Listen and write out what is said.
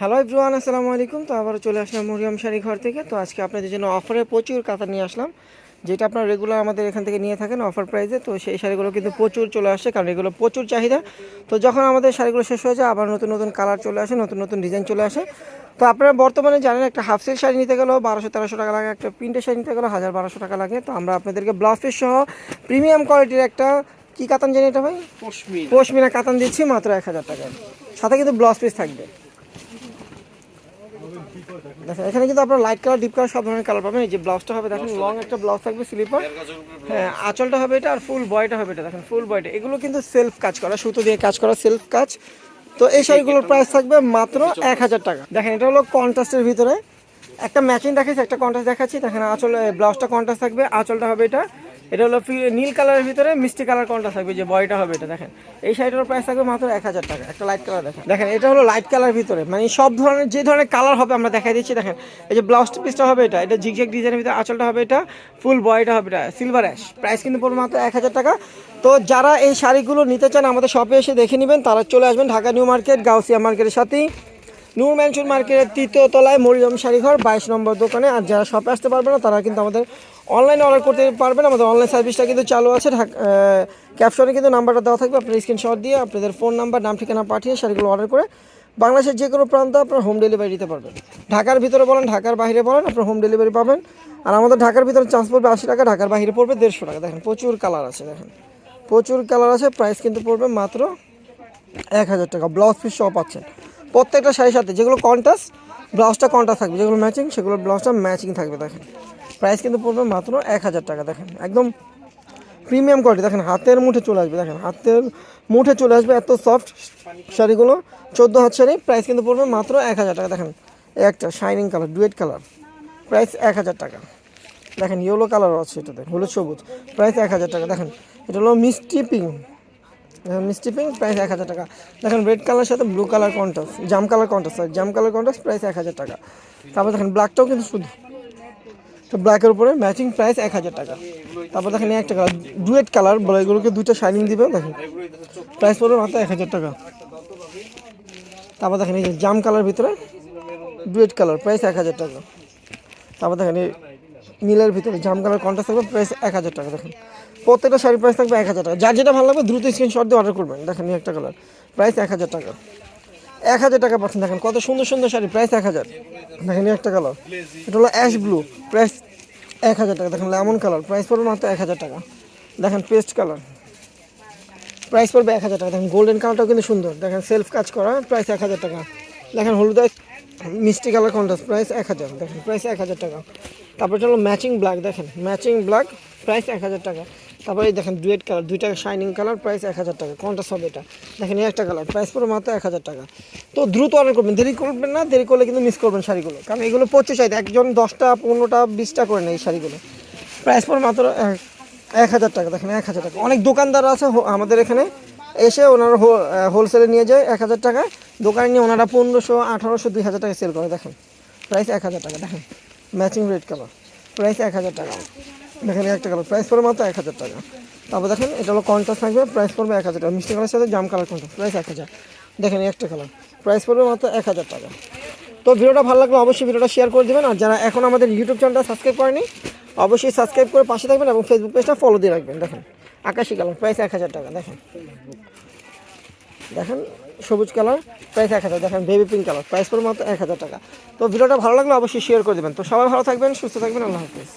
Hello everyone আসসালামু আলাইকুম। তো আবারও চলে আসলাম মরিয়াম শাড়ি ঘর থেকে। তো আজকে আপনাদের জন্য অফারে প্রচুর কাতা নিয়ে আসলাম। যেটা আপনারা রেগুলার আমাদের এখান থেকে নিয়ে থাকেন অফার প্রাইসে তো সেই শাড়িগুলো কিন্তু প্রচুর চলে আসে কারণ এগুলো প্রচুর চাহিদা। তো যখন আমাদের শাড়িগুলো শেষ হয়ে যায় আবার নতুন নতুন কালার চলে আসে নতুন নতুন ডিজাইন চলে আসে। তো আপনারা বর্তমানে জানেন একটা হাফ সিল্ক শাড়ি নিতে গেলেও বারোশো তেরোশো টাকা লাগে একটা প্রিন্টের শাড়ি নিতে গেলেও হাজার বারোশো টাকা লাগে। তো আমরা আপনাদেরকে ব্লাউজ পিস সহ প্রিমিয়াম কোয়ালিটির একটা কি কাতান জানি এটা ভাই? পশমিনা। কাতান দিচ্ছি মাত্র এক হাজার টাকা সাথে কিন্তু ব্লাউজ পিস থাকবে। দেখেন এখানে কিন্তু আপনার লাইট কালার ডিপ কালার সব ধরনের কালার পাবেন। এই যে ব্লাউজটা হবে দেখেন লং একটা ব্লাউজ থাকবে স্লিপার হ্যাঁ আঁচলটা হবে এটা আর ফুল বয়টা হবে এটা দেখেন ফুল বয়টা এগুলো কিন্তু সেলফ কাজ করা সুতো দিয়ে কাজ করা সেলফ কাজ। তো এই শাড়িগুলোর প্রাইস থাকবে মাত্র এক হাজার টাকা। দেখেন এটা হলো কন্ট্রাস্টের ভিতরে। একটা ম্যাচিং দেখাচ্ছি একটা কন্ট্রাস্ট দেখাচ্ছি। দেখেন আঁচল ব্লাউজটা কন্ট্রাস্ট থাকবে আঁচলটা হবে এটা এটা হলো নীল কালারের ভিতরে মিষ্টি কালার কোনটা থাকবে, যে বয়টা হবে এটা, দেখেন। এই শাড়িটার প্রাইস থাকবে মাত্র এক হাজার টাকা, একটা লাইট কালার দেখেন। দেখেন, এটা হলো লাইট কালার ভিতরে মানে সব ধরনের, যে ধরনের কালার হবে আমরা দেখাই দিচ্ছি, দেখেন। এই যে ব্লাউজ পিসটা হবে এটা এটা জিগজ্যাগ ডিজাইনের ভিতরে আঁচলটা হবে এটা ফুল বয়টা হবে এটা সিলভার অ্যাশ প্রাইস কিন্তু পড়বে মাত্র এক হাজার টাকা। তো যারা এই শাড়িগুলো নিতে চান, আমাদের শপে এসে দেখে নেবেন, তারা চলে আসবেন ঢাকা নিউ মার্কেট, গাউসিয়া মার্কেটের সাথেই। নূর ম্যানসুন মার্কেটের তৃতীয় তলায় মরিয়ম শাড়িঘর, বাইশ নম্বর দোকানে। আর যারা শপে আসতে পারবে না, তারা কিন্তু আমাদের অনলাইনে অর্ডার করতে পারবেন। আমাদের অনলাইন সার্ভিসটা কিন্তু চালু আছে। ক্যাপশনে কিন্তু নাম্বারটা দেওয়া থাকবে। আপনার স্ক্রিনশট দিয়ে আপনাদের ফোন নাম্বার নাম, ঠিকানা পাঠিয়ে শাড়িগুলো অর্ডার করে বাংলাদেশের যে কোনো প্রান্তে আপনার হোম ডেলিভারি দিতে পারবেন। ঢাকার ভিতরে বলেন, ঢাকার বাইরে বলেন, আপনার হোম ডেলিভারি পাবেন। আর আমাদের ঢাকার ভিতরে চার্জ পড়বে আশি টাকা, ঢাকার বাইরে পড়বে দেড়শো টাকা। দেখেন, প্রচুর কালার আছে, দেখেন। প্রচুর কালার আছে প্রাইস কিন্তু পড়বে মাত্র এক হাজার টাকা। ব্লাউজ পিস সহ পাচ্ছেন। প্রত্যেকটা শাড়ির সাথে যেগুলো কন্টাস ব্লাউজটা কন্টাস থাকবে। যেগুলো ম্যাচিং সেগুলো ব্লাউজটা ম্যাচিং থাকবে, দেখেন। প্রাইস কিন্তু পড়বে মাত্র এক হাজার টাকা, দেখেন। একদম প্রিমিয়াম কোয়ালিটি দেখেন, হাতের মুঠে চলে আসবে, দেখেন, হাতের মুঠে চলে আসবে এত সফট শাড়িগুলো। চোদ্দ হাত শাড়ি প্রাইস কিন্তু পড়বে মাত্র এক হাজার টাকা, দেখেন। একটা shining colour duet colour price এক হাজার টাকা। দেখেন ইয়েলো কালারও আছে এটাতে, হলুদ, সবুজ প্রাইস এক হাজার টাকা, দেখেন। এটা হলো মিষ্টি পিঙ্ক দেখেন, মিষ্টি পিঙ্ক প্রাইস এক হাজার টাকা। দেখেন রেড কালার সাথে ব্লু কালার কন্ট্রাস্ট জাম কালার কন্ট্রাস্ট জাম কালার কন্ট্রাস্ট প্রাইস এক হাজার টাকা। তারপর দেখেন ব্ল্যাকটাও কিন্তু শুধু তো ব্ল্যাকের উপরে ম্যাচিং প্রাইস এক হাজার টাকা। তারপর দেখেন এই একটা কালার ডুয়েট কালার বলে এগুলোকে দুইটা শাইনিং দিবে, দেখেন। প্রাইস পড়বে মাত্র এক হাজার টাকা। তারপর দেখেন এই যে জাম কালার ভিতরে ডুয়েট কালার প্রাইস এক হাজার টাকা। তারপর দেখেন এই নীলের ভিতরে জাম কালার কন্ট্রাস্ট থাকবে প্রাইস এক হাজার টাকা, দেখেন। প্রত্যেকটা শাড়ির প্রাইস থাকবে এক হাজার টাকা। যার যেটা ভালো লাগবে, দ্রুত স্ক্রিনশট দিয়ে অর্ডার করবেন। দেখেন একটা কালার প্রাইস এক হাজার টাকা। এক হাজার টাকা পাচ্ছেন, দেখেন কত সুন্দর সুন্দর শাড়ি প্রাইস এক হাজার। দেখেন একটা কালার এটা হলো অ্যাশ ব্লু প্রাইস এক হাজার টাকা। দেখেন লেমন কালার প্রাইস পড়বে মাত্র এক হাজার টাকা। দেখেন পেস্ট কালার প্রাইস পড়বে এক হাজার টাকা। দেখেন গোল্ডেন কালারটাও কিন্তু সুন্দর। দেখেন সেলফ কাজ করা প্রাইস এক হাজার টাকা। দেখেন হলুদ মিষ্টি কালার কন্ট্রাস্ট প্রাইস এক হাজার। দেখেন প্রাইস এক হাজার টাকা। তারপর হলো ম্যাচিং ব্ল্যাক দেখেন। ম্যাচিং ব্ল্যাক প্রাইস এক হাজার টাকা। তারপরে দেখেন ডুয়েট কালার দুইটা শাইনিং কালার প্রাইস এক হাজার টাকা। কন্ট্রাস্ট হবে এটা। দেখেন একটা কালার প্রাইস পড়বে মাত্র এক হাজার টাকা। তো দ্রুত অর্ডার করবেন। দেরি করবেন না, দেরি করলে কিন্তু মিস করবেন শাড়িগুলো। কারণ এগুলো প্রচুর চাহিদা একজন দশটা, পনেরোটা, বিশটা করে নেয় এই শাড়িগুলো। প্রাইস পড়বে মাত্র এক- হাজার টাকা। দেখেন এক হাজার টাকা। অনেক দোকানদার আছে আমাদের এখানে। এসে ওনারা হোলসেলে নিয়ে যায় এক হাজার টাকা। দোকানে নিয়ে ওনারা পনেরোশো, আঠারোশো, দুই হাজার টাকা সেল করে। দেখেন। প্রাইস এক হাজার টাকা। দেখেন। ম্যাচিং রেড কালার প্রাইস এক হাজার টাকা। দেখেন, একটা কালার। প্রাইস পড়বে মাত্র এক হাজার টাকা। তারপর দেখেন, এটা হলো কন্ট্রাস্ট থাকবে প্রাইস পড়বে এক হাজার টাকা। মিষ্টি কালার সাথে জাম কালার কন্ট্রাস্ট প্রাইস এক হাজার। দেখেন একটা কালার। প্রাইস পড়বে মাত্র এক হাজার টাকা। তো ভিডিওটা ভালো লাগলে অবশ্যই ভিডিওটা শেয়ার করে দেবেন। আর যারা এখন আমাদের ইউটিউব চ্যানেলটা সাবস্ক্রাইব করেনি, অবশ্যই সাবস্ক্রাইব করে পাশে থাকবেন এবং ফেসবুক পেজটা ফলো দিয়ে রাখবেন। দেখেন, আকাশি কালার প্রাইস এক হাজার টাকা। দেখেন। দেখেন, সবুজ কালার প্রাইস এক হাজার। দেখেন বেবি পিঙ্ক কালার প্রাইস পড়বে মাত্র এক হাজার টাকা। তো ভিডিওটা ভালো লাগলে অবশ্যই শেয়ার করে দেবেন। তো সবাই ভালো থাকবেন, সুস্থ থাকবেন, আল্লাহ হাফিজ।